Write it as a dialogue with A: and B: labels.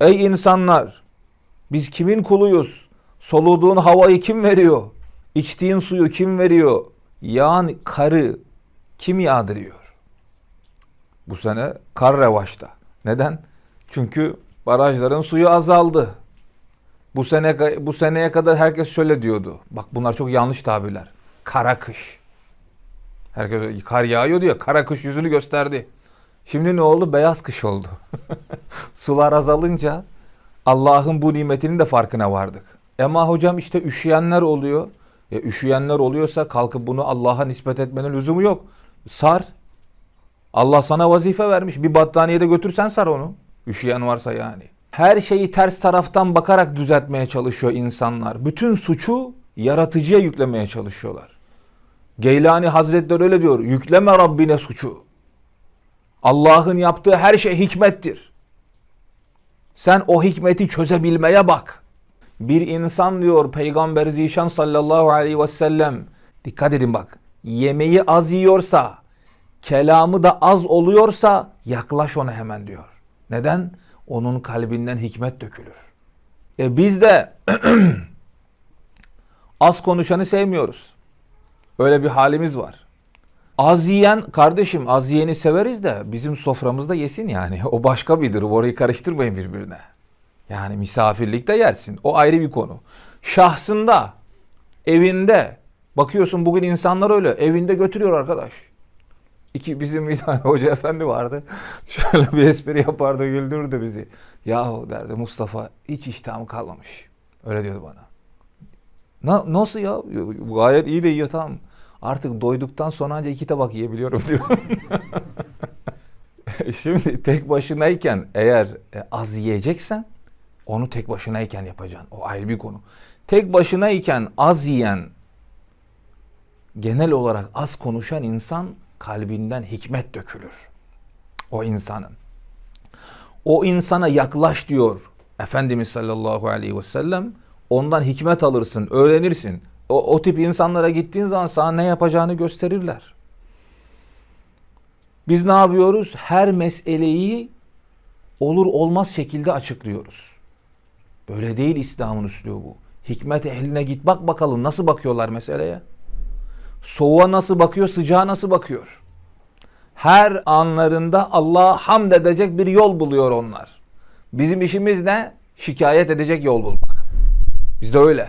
A: Ey insanlar! Biz kimin kuluyuz? Soluduğun havayı kim veriyor? İçtiğin suyu kim veriyor? Yağan karı kim yağdırıyor? Bu sene kar revaçta. Neden? Çünkü barajların suyu azaldı. Bu sene bu seneye kadar herkes şöyle diyordu. Bak bunlar çok yanlış tabirler. Kara kış. Herkes kar yağıyor diyor. Kara kış yüzünü gösterdi. Şimdi ne oldu? Beyaz kış oldu. Sular azalınca Allah'ın bu nimetinin de farkına vardık. Ama hocam işte üşüyenler oluyor. E, üşüyenler oluyorsa kalkıp bunu Allah'a nispet etmenin lüzumu yok. Sar. Allah sana vazife vermiş. Bir battaniyede götürsen sar onu. Üşüyen varsa yani. Her şeyi ters taraftan bakarak düzeltmeye çalışıyor insanlar. Bütün suçu yaratıcıya yüklemeye çalışıyorlar. Geylani Hazretleri öyle diyor. Yükleme Rabbine suçu. Allah'ın yaptığı her şey hikmettir. Sen o hikmeti çözebilmeye bak. Bir insan diyor Peygamber Zişan sallallahu aleyhi ve sellem dikkat edin bak yemeği az yiyorsa kelamı da az oluyorsa yaklaş ona hemen diyor. Neden? Onun kalbinden hikmet dökülür. E biz de az konuşanı sevmiyoruz. Öyle bir halimiz var. Az yiyen kardeşim az yiyeni severiz de bizim soframızda yesin yani. O başka bir durum. Orayı karıştırmayın birbirine. Yani misafirlikte yersin. O ayrı bir konu. Şahsında, evinde bakıyorsun bugün insanlar öyle. Evinde götürüyor arkadaş. İki bizim bir tane hoca efendi vardı. Şöyle bir espri yapardı güldürürdü bizi. Yahu derdi Mustafa hiç iştahım kalmamış. Öyle diyordu bana. Na, nasıl ya? Gayet iyi de yiyor tamam. Artık doyduktan sonra ancak iki tabak yiyebiliyorum diyor. Şimdi tek başınayken eğer e, az yiyeceksen onu tek başınayken yapacaksın. O ayrı bir konu. Tek başınayken az yiyen genel olarak az konuşan insan kalbinden hikmet dökülür. O insanın. O insana yaklaş diyor Efendimiz sallallahu aleyhi ve sellem. Ondan hikmet alırsın, öğrenirsin. O, o tip insanlara gittiğin zaman sana ne yapacağını gösterirler. Biz ne yapıyoruz? Her meseleyi olur olmaz şekilde açıklıyoruz. Böyle değil İslam'ın üslubu. Hikmet ehline git bak bakalım nasıl bakıyorlar meseleye. Soğuğa nasıl bakıyor, sıcağa nasıl bakıyor. Her anlarında Allah'a hamd edecek bir yol buluyor onlar. Bizim işimiz ne? Şikayet edecek yol bulmak. Bizde öyle.